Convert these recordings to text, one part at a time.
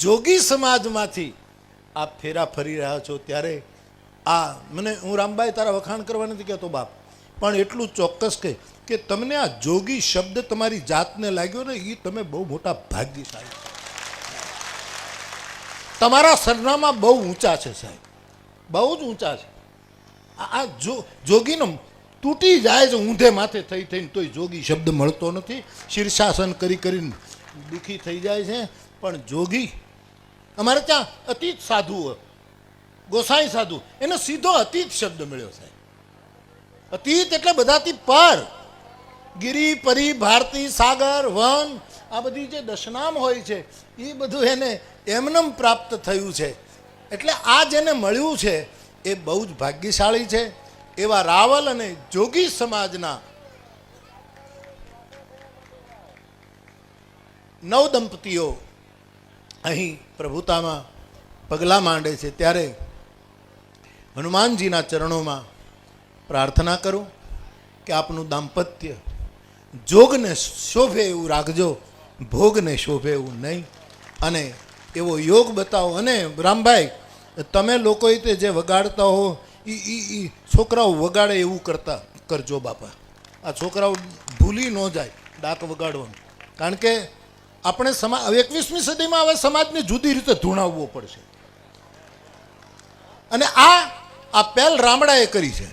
જોગી સમાજમાંથી આપ ફેરા ફરી રહ્યા છો ત્યારે આ મને હું રામભાઈ તારા વખાણ કરવા નથી કહેતો બાપ, પણ એટલું ચોક્કસ કે કે તમને આ જોગી શબ્દ તમારી જાતને લાગ્યો ને એ તમે બહુ મોટા ભાગ્યશાળી. તમારા સરનામા બહુ ઊંચા છે સાહેબ, બહુ જ ઊંચા છે આ આ જો જોગીનો તૂટી જાય છે ઊંધે માથે થઈ થઈને તોય જોગી શબ્દ મળતો નથી, શીર્ષાસન કરી કરીને દુઃખી થઈ જાય છે, પણ જોગી અમારે ત્યાં અતીત સાધુ ગોસાઈ સાધુ, એનો સીધો અતીત શબ્દ મળ્યો સાહેબ. અતીત એટલે બધાથી પર. ગિરી, પરી, ભારતી, સાગર, વન, આ બધી જે દશનામ હોય છે, એ બધું એને એમનેમ પ્રાપ્ત થયું છે. એટલે આ જેને મળ્યું છે, એ બહુ જ ભાગ્યશાળી છે. એવા રાવલ અને જોગી સમાજના નવ દંપતીઓ અહીં પ્રભુતામાં પગલાં માંડે છે ત્યારે હનુમાનજીના ચરણોમાં પ્રાર્થના કરું કે આપનું દાંપત્ય જોગને શોભે એવું રાખજો, ભોગને શોભે એવું નહીં. અને એવો યોગ બતાવો. અને રામભાઈ, તમે લોકોએ તે જે વગાડતા હો એ એ છોકરાઓ વગાડે એવું કરતા, કરજો બાપા. આ છોકરાઓ ભૂલી ન જાય ડાક વગાડવાનું. કારણ કે આપણે સમા એકવીસમી સદીમાં હવે સમાજને જુદી રીતે ધૂણાવવો પડશે. અને આ આ પહેલ રામડાએ કરી છે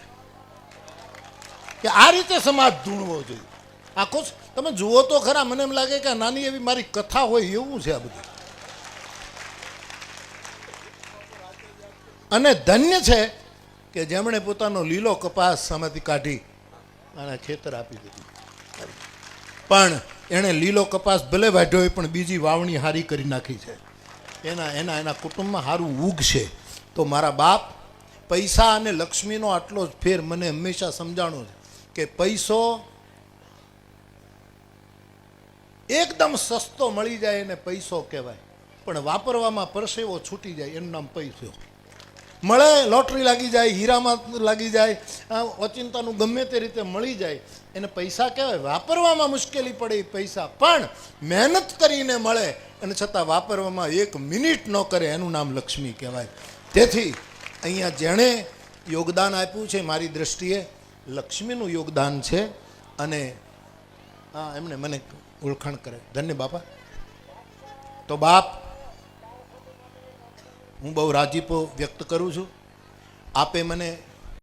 કે આ રીતે સમાજ ધૂણવો જોઈએ. આખો તમે જુઓ તો ખરા, મને એમ લાગે કે નાની એવી મારી કથા હોય એવું છે આ બધું. અને ધન્ય છે કે જેમણે પોતાનો લીલો કપાસ સામેથી કાઢી અને ખેતર આપી દીધું. પણ એણે લીલો કપાસ ભલે વાઢ્યો હોય પણ બીજી વાવણી હારી કરી નાખી છે. એના એના એના કુટુંબમાં સારું ઉગશે તો મારા બાપ પૈસા અને લક્ષ્મીનો આટલો જ ફેર મને હંમેશા સમજાણો છે કે પૈસો એકદમ સસ્તો મળી જાય એને પૈસો કહેવાય. પણ વાપરવામાં પરસેવો છૂટી જાય એનું નામ પૈસો. મળે, લોટરી લાગી જાય, હીરામાં લાગી જાય ઓચિંતાનું ગમે તે રીતે મળી જાય. એને પૈસા કહેવાય, વાપરવામાં મુશ્કેલી પડે પૈસા, પણ મહેનત કરીને મળે અને છતાં વાપરવામાં એક મિનિટ ન કરે એનું નામ લક્ષ્મી કહેવાય. તેથી અહીંયા જેણે યોગદાન આપ્યું છે મારી દ્રષ્ટિએ, લક્ષ્મીનું યોગદાન છે અને હા એમણે મને ઓળખાણ કરે. ધન્ય બાપા. તો બાપ હું બહુ રાજીપો વ્યક્ત કરું છું. આપે મને